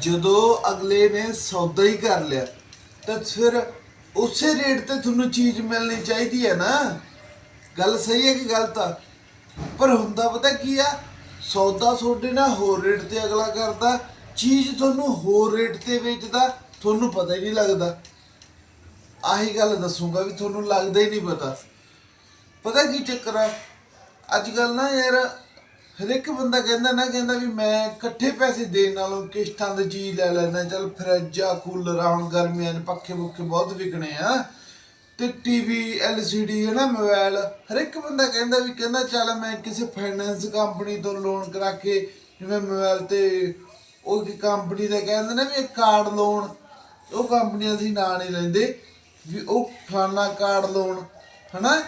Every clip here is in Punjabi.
ਜਦੋਂ ਅਗਲੇ ਨੇ ਸੌਦਾ ਹੀ ਕਰ ਲਿਆ, ਤਾਂ ਫਿਰ ਉਸੇ ਰੇਟ ਤੇ ਤੁਹਾਨੂੰ ਚੀਜ਼ ਮਿਲਣੀ ਚਾਹੀਦੀ ਹੈ ਨਾ। ਗੱਲ ਸਹੀ ਹੈ ਕਿ ਗਲਤ ਆ? ਪਰ ਹੁੰਦਾ ਪਤਾ ਕੀ ਆ? ਸੌਦਾ ਤੁਹਾਡੇ ਨਾਲ ਹੋਰ ਰੇਟ ਤੇ ਅਗਲਾ ਕਰਦਾ, ਚੀਜ਼ ਤੁਹਾਨੂੰ ਹੋਰ ਰੇਟ ਤੇ ਵੇਚਦਾ, ਤੁਹਾਨੂੰ ਪਤਾ ਹੀ ਨਹੀਂ ਲੱਗਦਾ। ਆਹੀ ਗੱਲ ਦੱਸੂਗਾ ਵੀ ਤੁਹਾਨੂੰ ਲੱਗਦਾ ਹੀ ਨਹੀਂ ਪਤਾ। ਪਤਾ ਕੀ ਚੱਕਰ ਆ? ਅੱਜ ਕੱਲ ਨਾ ਯਾਰ ਹਰ ਇੱਕ ਬੰਦਾ ਕਹਿੰਦਾ ਨਾ, ਕਹਿੰਦਾ ਵੀ ਮੈਂ ਇਕੱਠੇ ਪੈਸੇ ਦੇਣ ਨਾਲੋਂ ਕਿਸ਼ਤਾਂ ਦੀ ਚੀਜ਼ ਲੈ ਲੈਣਾ ਚੱਲ ਫਰਿੱਜ ਆ ਕੂਲਰ ਆ ਹੁਣ ਗਰਮੀਆਂ 'ਚ ਪੱਖੇ ਪੁੱਖੇ ਬਹੁਤ ਵਿਕਣੇ ਆ। ਤੇ ਟੀਵੀ ਐਲਸੀਡੀ ਹੈ ਨਾ ਮੋਬਾਈਲ ਹਰ ਇੱਕ ਬੰਦਾ ਕਹਿੰਦਾ ਵੀ ਕਹਿੰਦਾ, ਚੱਲ ਮੈਂ ਕਿਸੇ ਫਾਈਨੈਂਸ ਕੰਪਨੀ ਤੋਂ ਲੋਨ ਕਰਾ ਕੇ ਜਿਵੇਂ ਮੋਬਾਈਲ ਤੇ ਉਹ ਕੀ ਕੰਪਨੀ ਦਾ ਕਹਿੰਦੇ ਨੇ ਵੀ ਕਾਰਡ ਲੋਨ ਉਹ ਕੰਪਨੀਆਂ ਅਸੀਂ ਨਾਂ ਨਹੀਂ ਲੈਂਦੇ, ਵੀ ਉਹ ਫਲਾਨਾ ਕਾਰਡ ਲੋਨ ਹਨਾ?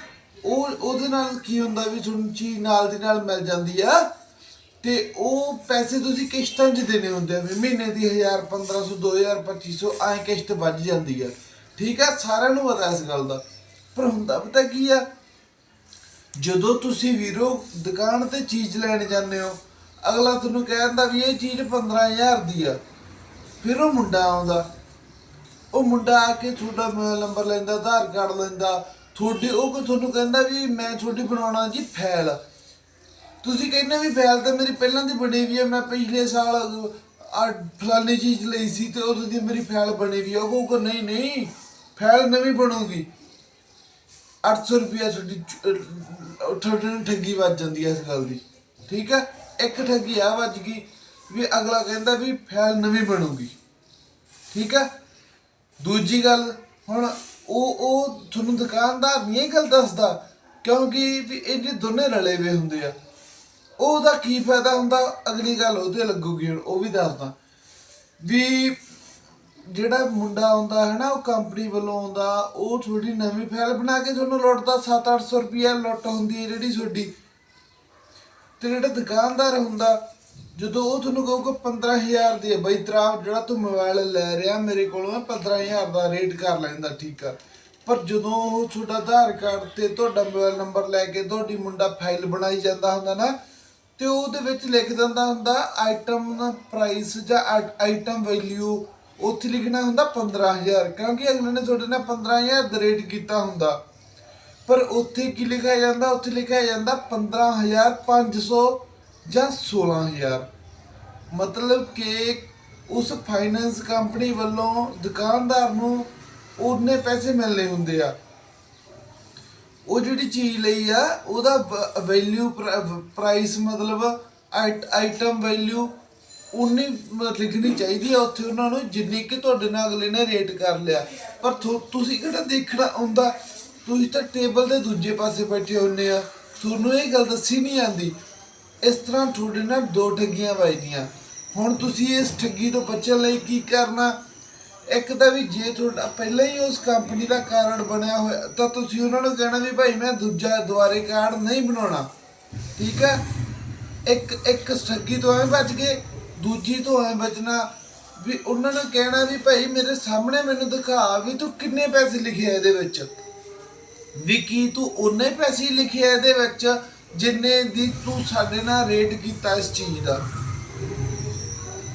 ਉਹ ਉਹਦੇ ਨਾਲ ਕੀ ਹੁੰਦਾ ਵੀ ਤੁਹਾਨੂੰ ਚੀਜ਼ ਨਾਲ ਦੀ ਨਾਲ ਮਿਲ ਜਾਂਦੀ ਆ ਤੇ ਉਹ ਪੈਸੇ ਤੁਸੀਂ ਕਿਸ਼ਤਾਂ 'ਚ ਦੇਣੇ ਹੁੰਦੇ ਆ ਵੀ ਮਹੀਨੇ ਦੀ 1000 1500 2000 2500 ਐ ਕਿਸ਼ਤ ਵੱਜ ਜਾਂਦੀ ਆ। ਠੀਕ ਆ? ਸਾਰਿਆਂ ਨੂੰ ਪਤਾ ਇਸ ਗੱਲ ਦਾ। ਪਰ ਹੁੰਦਾ ਪਤਾ ਕੀ ਆ? ਜਦੋਂ ਤੁਸੀਂ ਵੀਰੋ ਦੁਕਾਨ ਤੇ ਚੀਜ਼ ਲੈਣ ਜਾਂਦੇ ਹੋ, ਅਗਲਾ ਤੁਹਾਨੂੰ ਕਹਿੰਦਾ ਵੀ ਇਹ ਚੀਜ਼ 15000 ਦੀ ਆ। ਫਿਰ ਉਹ ਮੁੰਡਾ ਆਉਂਦਾ। ਉਹ ਮੁੰਡਾ ਆ ਕੇ ਤੁਹਾਡਾ ਨੰਬਰ ਲੈਂਦਾ, ਆਧਾਰ ਕਾਰਡ ਲੈਂਦਾ ਤੁਹਾਡੀ, ਉਹ ਕੋ ਤੁਹਾਨੂੰ ਕਹਿੰਦਾ ਵੀ ਮੈਂ ਤੁਹਾਡੀ ਬਣਾਉਣਾ ਜੀ ਫੈਲ। ਤੁਸੀਂ ਕਹਿੰਦੇ ਵੀ ਫੈਲ ਤਾਂ ਮੇਰੀ ਪਹਿਲਾਂ ਦੀ ਬਣੀ ਵੀ ਹੈ ਮੈਂ ਪਿਛਲੇ ਸਾਲ ਆ ਫਲਾਨੀ ਚੀਜ਼ ਲਈ ਸੀ ਤੇ ਉਦੋਂ ਦੀ ਮੇਰੀ ਫੈਲ ਬਣੀ ਵੀ ਉਹ ਕਹੂਗਾ, ਨਹੀਂ ਨਹੀਂ, ਫੈਲ ਨਵੀਂ ਬਣੂਗੀ। 800 ਰੁਪਿਆ ਤੁਹਾਡੀ ਤੁਹਾਡੇ ਨੂੰ ਠੱਗੀ ਵੱਜ ਜਾਂਦੀ ਹੈ ਇਸ ਗੱਲ ਦੀ। ਠੀਕ ਹੈ ਇੱਕ ਠੱਗੀ ਆ ਵੱਜ ਗਈ ਵੀ ਅਗਲਾ ਕਹਿੰਦਾ ਵੀ ਫੈਲ ਨਵੀਂ ਬਣੂਗੀ। ਠੀਕ ਹੈ ਦੂਜੀ ਗੱਲ, ਹੁਣ ਉਹ ਉਹ ਤੁਹਾਨੂੰ ਦੁਕਾਨਦਾਰ ਨਹੀਂ ਇਹ ਗੱਲ ਦੱਸਦਾ, ਕਿਉਂਕਿ ਵੀ ਇਹ ਦੋਨੇ ਰਲੇ ਵੇ ਹੁੰਦੇ ਆ, ਉਹਦਾ ਕੀ ਫਾਇਦਾ ਹੁੰਦਾ? ਅਗਲੀ ਗੱਲ ਉਹਦੇ ਲੱਗੂਗੀ, ਹੁਣ ਉਹ ਵੀ ਦੱਸਦਾ। ਵੀ ਜਿਹੜਾ ਮੁੰਡਾ ਆਉਂਦਾ ਹੈ ਨਾ, ਉਹ ਕੰਪਨੀ ਵੱਲੋਂ ਆਉਂਦਾ, ਉਹ ਤੁਹਾਡੀ ਨਵੀਂ ਫਾਈਲ ਬਣਾ ਕੇ ਤੁਹਾਨੂੰ ਲੁੱਟਦਾ 7-800 ਰੁਪਇਆ ਲੁੱਟ ਹੁੰਦੀ ਹੈ ਜਿਹੜੀ ਤੁਹਾਡੀ। ਤੇ ਜਿਹੜਾ ਦੁਕਾਨਦਾਰ ਹੁੰਦਾ ਜਦੋਂ ਉਹ ਤੁਹਾਨੂੰ ਕਹੂਗਾ 15000 ਦੀ ਹੈ ਬਈ ਤੇਰਾ ਜਿਹੜਾ ਤੂੰ ਮੋਬਾਈਲ ਲੈ ਰਿਹਾ ਮੇਰੇ ਕੋਲੋਂ 15000 ਦਾ ਰੇਟ ਕਰ ਲੈਂਦਾ, ਠੀਕ ਆ। ਪਰ ਜਦੋਂ ਉਹ ਤੁਹਾਡਾ ਆਧਾਰ ਕਾਰਡ ਤੇ ਤੁਹਾਡਾ ਮੋਬਾਈਲ ਨੰਬਰ ਲੈ ਕੇ ਤੁਹਾਡੀ ਮੁੰਡਾ ਫਾਈਲ ਬਣਾਈ ਜਾਂਦਾ ਹੁੰਦਾ ਨਾ, ਤੇ ਉਹਦੇ ਵਿੱਚ ਲਿਖ ਦਿੰਦਾ ਹੁੰਦਾ ਆਈਟਮ ਪ੍ਰਾਈਸ ਜਾਂ ਆਈਟਮ ਵੈਲਿਊ ਉੱਥੇ ਲਿਖਣਾ ਹੁੰਦਾ 15000 ਕਿਉਂਕਿ ਅਗਲੇ ਨੇ ਤੁਹਾਡੇ ਨਾਲ 15000 ਦਾ ਰੇਟ ਕੀਤਾ ਹੁੰਦਾ। ਪਰ ਉੱਥੇ ਕੀ ਲਿਖਿਆ ਜਾਂਦਾ? ਉੱਥੇ ਲਿਖਿਆ ਜਾਂਦਾ 15500 ਜਾਂ 16000 ਮਤਲਬ ਕਿ ਉਸ ਫਾਈਨੈਂਸ ਕੰਪਨੀ ਵੱਲੋਂ ਦੁਕਾਨਦਾਰ ਨੂੰ ਉਹਨੇ ਪੈਸੇ ਮਿਲਨੇ ਹੁੰਦੇ ਆ। ਉਹ ਜਿਹੜੀ ਚੀਜ਼ ਲਈ ਆ, ਉਹਦਾ ਵੈਲਿਊ ਪ੍ਰਾਈਸ ਮਤਲਬ ਆਈਟਮ ਵੈਲਿਊ ਉਨੀ ਲਿਖਣੀ ਚਾਹੀਦੀ ਆ ਉੱਥੇ ਉਹਨਾਂ ਨੂੰ, ਜਿੰਨੀ ਕਿ ਤੁਹਾਡੇ ਨਾਲ ਅਗਲੇ ਨੇ ਰੇਟ ਕਰ ਲਿਆ। ਪਰ ਥੋ- ਤੁਸੀਂ ਕਿਹੜਾ ਦੇਖਣਾ ਆਉਂਦਾ? ਤੁਸੀਂ ਤਾਂ ਟੇਬਲ ਦੇ ਦੂਜੇ ਪਾਸੇ ਬੈਠੇ ਹੁੰਨੇ ਆ। ਤੁਹਾਨੂੰ ਇਹ ਗੱਲ ਦੱਸੀ ਨਹੀਂ ਆਂਦੀ ਇਸ ਤਰ੍ਹਾਂ ਤੁਹਾਡੇ ਨਾਲ ਦੋ ਠੱਗੀਆਂ ਵੱਜਦੀਆਂ। ਹੁਣ ਤੁਸੀਂ ਇਸ ਠੱਗੀ ਤੋਂ ਬਚਣ ਲਈ ਕੀ ਕਰਨਾ? ਇੱਕ ਤਾਂ ਵੀ ਜੇ ਤੁਹਾਡਾ ਪਹਿਲਾਂ ਹੀ ਉਸ ਕੰਪਨੀ ਦਾ ਕਾਰਡ ਬਣਿਆ ਹੋਇਆ, ਤਾਂ ਤੁਸੀਂ ਉਹਨਾਂ ਨੂੰ ਕਹਿਣਾ ਵੀ ਭਾਈ ਮੈਂ ਦੂਜਾ ਦੁਬਾਰੇ ਕਾਰਡ ਨਹੀਂ ਬਣਾਉਣਾ। ਠੀਕ ਹੈ? ਇੱਕ ਇੱਕ ਠੱਗੀ ਤੋਂ ਐਵੇਂ ਬਚ ਗਏ, ਦੂਜੀ ਤੋਂ ਐਵੇਂ ਬਚਣਾ। ਵੀ ਉਹਨਾਂ ਨੂੰ ਕਹਿਣਾ ਵੀ ਭਾਈ ਮੇਰੇ ਸਾਹਮਣੇ ਮੈਨੂੰ ਦਿਖਾ ਵੀ ਤੂੰ ਕਿੰਨੇ ਪੈਸੇ ਲਿਖੇ ਆ ਇਹਦੇ ਵਿੱਚ। ਵੀ ਕੀ ਤੂੰ ਉਹਨੇ ਪੈਸੇ ਲਿਖੇ ਆ ਇਹਦੇ ਵਿੱਚ? ਜਿੰਨੇ ਦੀ ਤੂੰ ਸਾਡੇ ਨਾਲ ਰੇਟ ਕੀਤਾ ਇਸ ਚੀਜ਼ ਦਾ।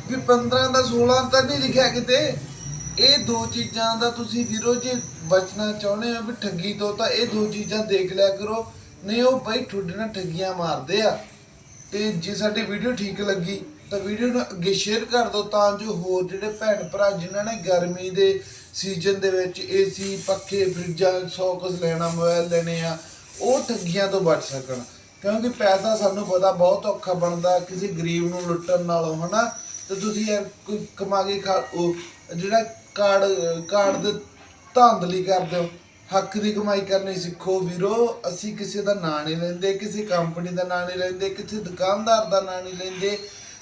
ਵੀ 15 ਦਾ 16 ਤਾਂ ਨਹੀਂ ਲਿਖਿਆ ਕਿਤੇ। ਇਹ ਦੋ ਚੀਜ਼ਾਂ ਦਾ ਤੁਸੀਂ ਵੀਰੋ, ਜੇ ਬਚਣਾ ਚਾਹੁੰਦੇ ਹੋ ਵੀ ਠੱਗੀ ਤੋਂ ਤਾਂ ਇਹ ਦੋ ਚੀਜ਼ਾਂ ਦੇਖ ਲਿਆ ਕਰੋ। ਨਹੀਂ, ਉਹ ਬਈ ਤੁਹਾਡੇ ਨਾਲ ਠੱਗੀਆਂ ਮਾਰਦੇ ਆ। ਤੇ ਜੇ ਸਾਡੀ ਵੀਡੀਓ ਠੀਕ ਲੱਗੀ, ਤਾਂ ਵੀਡੀਓ ਨੂੰ ਅੱਗੇ ਸ਼ੇਅਰ ਕਰ ਦਿਓ ਤਾਂ ਜੋ ਹੋਰ ਜਿਹੜੇ ਭੈਣ ਭਰਾ ਜਿਨ੍ਹਾਂ ਨੇ ਗਰਮੀ ਦੇ ਸੀਜ਼ਨ ਦੇ ਵਿੱਚ ਏਸੀ ਪੱਖੇ ਫਰਿੱਜਾਂ ਸੌ ਕੁਝ ਲੈਣਾ ਮੋਬਾਈਲ ਲੈਣੇ ਆ, ਉਹ ਠੱਗੀਆਂ ਤੋਂ ਬਚ ਸਕਣ। ਕਿਉਂਕਿ ਪੈਸਾ ਸਾਨੂੰ ਪਤਾ ਬਹੁਤ ਔਖਾ ਬਣਦਾ ਕਿਸੇ ਗਰੀਬ ਨੂੰ ਲੁੱਟਣ ਨਾਲੋਂ, ਹਨਾ? ਤੇ ਤੁਸੀਂ ਯਾਰ ਕੋਈ ਕਮਾ ਕੇ ਖਾ, ਉਹ ਜਿਹੜਾ ਕਾਰਡ ਕਾਰਡ ਦੇ ਧਾਂਦਲੀ ਕਰਦੇ ਹੋ, ਹੱਕ ਦੀ ਕਮਾਈ ਕਰਨੀ ਸਿੱਖੋ ਵੀਰੋ। ਅਸੀਂ ਕਿਸੇ ਦਾ ਨਾਂ ਨਹੀਂ ਲੈਂਦੇ, ਕਿਸੇ ਕੰਪਨੀ ਦਾ ਨਾਂ ਨਹੀਂ ਲੈਂਦੇ, ਕਿਸੇ ਦੁਕਾਨਦਾਰ ਦਾ ਨਾਂ ਨਹੀਂ ਲੈਂਦੇ,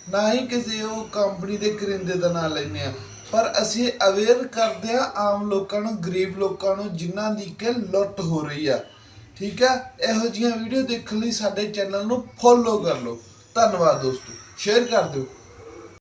ਨਾ ਹੀ ਕਿਸੇ ਉਹ ਕੰਪਨੀ ਦੇ ਕਰਿੰਦੇ ਦਾ ਨਾਂ ਲੈਂਦੇ ਆ ਪਰ ਅਸੀਂ ਅਵੇਅਰ ਕਰਦੇ ਆ ਆਮ ਲੋਕਾਂ ਨੂੰ, ਗਰੀਬ ਲੋਕਾਂ ਨੂੰ, ਜਿਨ੍ਹਾਂ ਦੀ ਕਿ ਲੁੱਟ ਹੋ ਰਹੀ ਆ। ਠੀਕ ਹੈ? ਇਹੋ ਜਿਹੀਆਂ ਵੀਡੀਓ ਦੇਖਣ ਲਈ ਸਾਡੇ ਚੈਨਲ ਨੂੰ ਫੋਲੋ ਕਰ ਲਓ। ਧੰਨਵਾਦ ਦੋਸਤੋ। ਸ਼ੇਅਰ ਕਰ ਦਿਓ।